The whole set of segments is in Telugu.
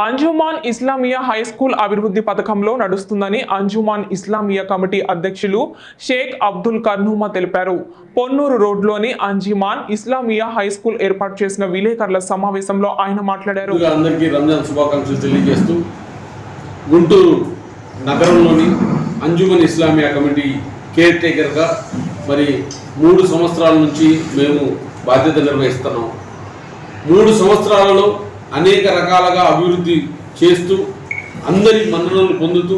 అంజుమాన్ ఇస్లామియా హై స్కూల్ అభివృద్ధి పథకంలో నడుస్తుందని అంజుమాన్ ఇస్లామియా కమిటీ అధ్యక్షులు షేక్ అబ్దుల్ కర్నూమా తెలిపారు. పొన్నూరు రోడ్లోని అంజుమాన్ ఇస్లామియా హై స్కూల్ ఏర్పాటు చేసిన విలేకరుల సమావేశంలో ఆయన మాట్లాడారు. అందరికీ రంజాన్ శుభాకాంక్షలు తెలియజేస్తూ గుంటూరు నగరంలోని అంజుమన్ ఇస్లామియా కమిటీ కేర్ టేకర్గా మరి మూడు సంవత్సరాల నుంచి మేము బాధ్యత నిర్వహిస్తున్నాం. మూడు సంవత్సరాలలో అనేక రకాలుగా అభివృద్ధి చేస్తూ అందరి మన్ననలు పొందుతూ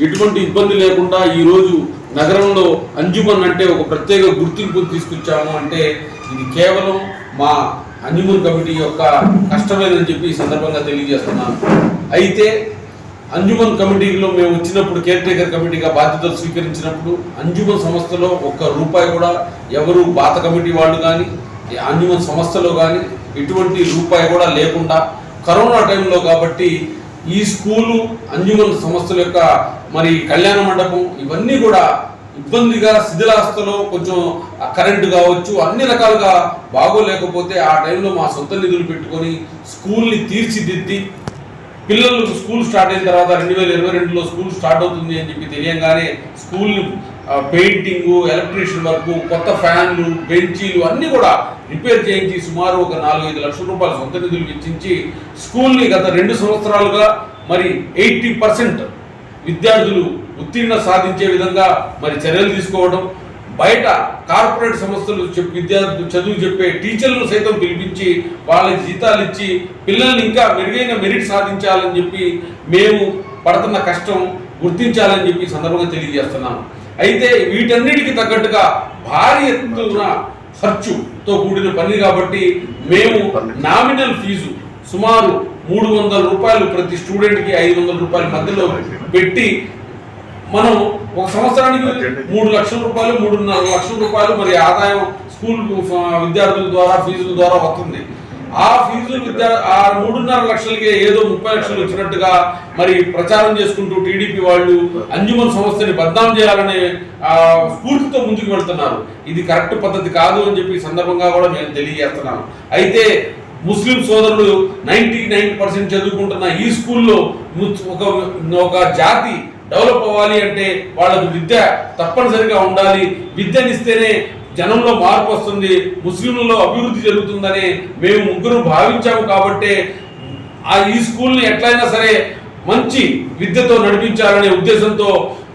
ఎటువంటి ఇబ్బంది లేకుండా ఈరోజు నగరంలో అంజుమన్ అంటే ఒక ప్రత్యేక గుర్తింపు తీసుకొచ్చాము అంటే ఇది కేవలం మా అంజుమన్ కమిటీ యొక్క కష్టమేనని చెప్పి ఈ సందర్భంగా తెలియజేస్తున్నాను. అయితే అంజుమన్ కమిటీలో మేము వచ్చినప్పుడు కేర్ టేకర్ కమిటీగా బాధ్యతలు స్వీకరించినప్పుడు అంజుమన్ సంస్థలో ఒక్క రూపాయి కూడా ఎవరు పాత కమిటీ వాళ్ళు కానీ ఈ సంస్థలో కానీ ఎటువంటి రూపాయి కూడా లేకుండా కరోనా టైంలో కాబట్టి ఈ స్కూలు అన్యుమన్ సంస్థల యొక్క మరి కళ్యాణ మండపం ఇవన్నీ కూడా ఇబ్బందిగా శిథిలాస్థలో కొంచెం కరెంటు కావచ్చు అన్ని రకాలుగా బాగోలేకపోతే ఆ టైంలో మా సొంత నిధులు పెట్టుకొని స్కూల్ని తీర్చిదిద్ది పిల్లలు స్కూల్ స్టార్ట్ అయిన తర్వాత రెండు వేల ఇరవై రెండులో స్కూల్ స్టార్ట్ అవుతుంది అని చెప్పి తెలియగానే స్కూల్ని పెయింటింగ్ ఎలక్ట్రీషియన్ వర్క్ కొత్త ఫ్యాన్లు బెంచీలు అన్నీ కూడా రిపేర్ చేయించి సుమారు ఒక నాలుగైదు లక్షల రూపాయల సొంత నిధులు వెచ్చించి స్కూల్ని గత రెండు సంవత్సరాలుగా మరి ఎయిటీ పర్సెంట్ విద్యార్థులు ఉత్తీర్ణ సాధించే విధంగా మరి చర్యలు తీసుకోవడం బయట కార్పొరేట్ సంస్థలు చెప్ విద్యార్థులు చదువు చెప్పే టీచర్లను సైతం పిలిపించి వాళ్ళకి జీతాలు ఇచ్చి పిల్లల్ని ఇంకా మెరుగైన మెరిట్ సాధించాలని చెప్పి మేము పడుతున్న కష్టం గుర్తించాలని చెప్పి సందర్భంగా తెలియజేస్తున్నాను. అయితే వీటన్నిటికి తగ్గట్టుగా భారీ ఎత్తున ఖర్చుతో కూడిన పని కాబట్టి మేము నామినల్ ఫీజు సుమారు మూడు వందల రూపాయలు ప్రతి స్టూడెంట్కి ఐదు వందల రూపాయల మధ్యలో పెట్టి మనం ఒక సంవత్సరానికి మూడు లక్షల రూపాయలు మూడున్నర లక్షల రూపాయలు మరి ఆదాయం స్కూల్ విద్యార్థుల ద్వారా ఫీజుల ద్వారా వస్తుంది. ఆ ఫీజులు విద్యా ఆ మూడున్నర లక్షలకే ఏదో ముప్పై లక్షలు వచ్చినట్టుగా మరి ప్రచారం చేసుకుంటూ టీడీపీ వాళ్ళు అంజుమన్ సంస్థని బద్నాం చేయాలనే స్ఫూర్తితో ముందుకు వెళ్తున్నారు. ఇది కరెక్ట్ పద్ధతి కాదు అని చెప్పి సందర్భంగా కూడా నేను తెలియజేస్తున్నాను. అయితే ముస్లిం సోదరులు నైన్టీ నైన్ పర్సెంట్ చదువుకుంటున్న ఈ స్కూల్లో ఒక ఒక జాతి డెవలప్ అవ్వాలి అంటే వాళ్ళకు విద్య తప్పనిసరిగా ఉండాలి. విద్యనిస్తేనే జనంలో మార్పు వస్తుంది ముస్లింలలో అభివృద్ధి జరుగుతుందని మేము ముగ్గురు భావించాము కాబట్టే ఆ ఈ స్కూల్ని ఎట్లయినా సరే మంచి విద్యతో నడిపించాలనే ఉద్దేశంతో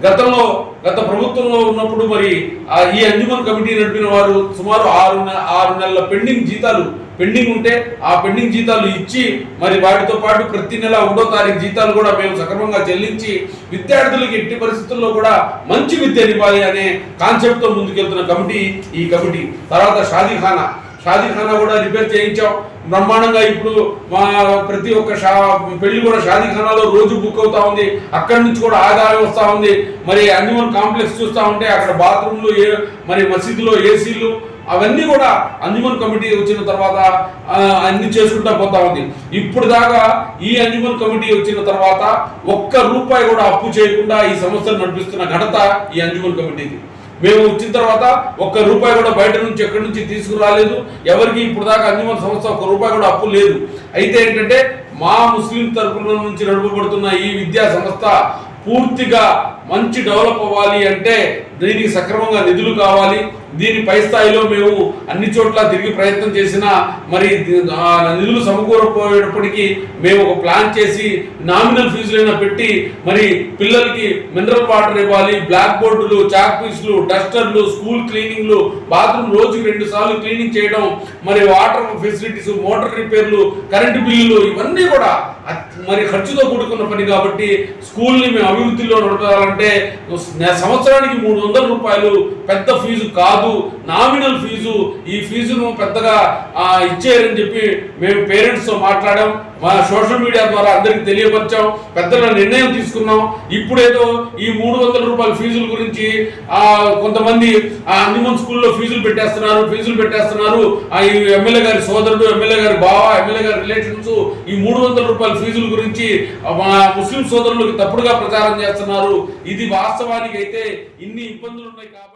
గతంలో గత ప్రభుత్వంలో ఉన్నప్పుడు మరి ఆ ఈ అంజుమన్ కమిటీ నడిపిన వారు సుమారు ఆరు ఆరు నెలల పెండింగ్ జీతాలు పెండింగ్ ఉంటే ఆ పెండింగ్ జీతాలు ఇచ్చి మరి వాటితో పాటు ప్రతి నెల ఒకటో తారీఖు జీతాలు కూడా మేము సక్రమంగా చెల్లించి విద్యార్థులకు ఎట్టి పరిస్థితుల్లో కూడా మంచి విద్య ఇవ్వాలి అనే కాన్సెప్ట్తో ముందుకెళ్తున్న కమిటీ ఈ కమిటీ. తర్వాత షాదీఖానా. షాదీఖానా కూడా రిపేర్ చేయించాం. బ్రహ్మాండంగా ఇప్పుడు మా ప్రతి ఒక్క షా పెళ్ళి కూడా షాదీఖానాలో రోజు బుక్ అవుతా ఉంది. అక్కడి నుంచి కూడా ఆదాయం వస్తూ ఉంది. మరి అంజుమన్ కాంప్లెక్స్ చూస్తూ ఉంటే అక్కడ బాత్రూమ్లు ఏ మరి మసీదులో ఏసీలు అవన్నీ కూడా అంజుమన్ కమిటీ వచ్చిన తర్వాత అన్ని చేసుకుంటా పోతా ఉంది. ఇప్పుడు దాకా ఈ అంజుమన్ కమిటీ వచ్చిన తర్వాత ఒక్క రూపాయి కూడా అప్పు చేయకుండా ఈ సంస్థను నడిపిస్తున్న ఘనత ఈ అంజుమన్ కమిటీకి మేము వచ్చిన తర్వాత ఒక్క రూపాయి కూడా బయట నుంచి ఎక్కడి నుంచి తీసుకురాలేదు. ఎవరికి ఇప్పుడు దాకా అంజుమన్ సంస్థ ఒక్క రూపాయి కూడా అప్పు లేదు. అయితే ఏంటంటే మా ముస్లిం తరపున నుంచి నడుపబడుతున్న ఈ విద్యా సంస్థ పూర్తిగా మంచి డెవలప్ అవ్వాలి అంటే దీనికి సక్రమంగా నిధులు కావాలి. దీని పై స్థాయిలో మేము అన్ని చోట్ల తిరిగి ప్రయత్నం చేసినా మరి నిధులు సమకూరపోయేటప్పటికీ మేము ఒక ప్లాన్ చేసి నామినల్ ఫీజులైనా పెట్టి మరి పిల్లలకి మినరల్ వాటర్ ఇవ్వాలి బ్లాక్ బోర్డులు చాక్ పీస్లు డస్టర్లు స్కూల్ క్లీనింగ్లు బాత్రూమ్ రోజుకి రెండు సార్లు క్లీనింగ్ చేయడం మరి వాటర్ ఫెసిలిటీస్ మోటార్ రిపేర్లు కరెంటు బిల్లులు ఇవన్నీ కూడా మరి ఖర్చుతో కూడుకున్న పని కాబట్టి స్కూల్ని మేము అభివృద్ధిలో నడపాలంటే సంవత్సరానికి మూడు వందల రూపాయలు పెద్ద ఫీజు కాదు నామినల్ ఫీజు. ఈ ఫీజును పెద్దగా ఆ, ఇచ్చేయరని చెప్పి మేము పేరెంట్స్తో మాట్లాడాం. మా సోషల్ మీడియా ద్వారా అందరికి తెలియపరిచాం పెద్దల నిర్ణయం తీసుకున్నాం. ఇప్పుడేదో ఈ మూడు వందల రూపాయల ఫీజుల గురించి ఆ కొంతమంది ఆ అన్నిమన్ స్కూల్లో ఫీజులు పెట్టేస్తున్నారు ఫీజులు పెట్టేస్తున్నారు. ఆ ఈ ఎమ్మెల్యే గారి సోదరుడు ఎమ్మెల్యే గారి బావ ఎమ్మెల్యే గారి రిలేషన్స్ ఈ మూడు వందల రూపాయల ఫీజుల గురించి మా ముస్లిం సోదరులకు తప్పుడుగా ప్రచారం చేస్తున్నారు. ఇది వాస్తవానికి అయితే ఇన్ని ఇబ్బందులు ఉన్నాయి కాబట్టి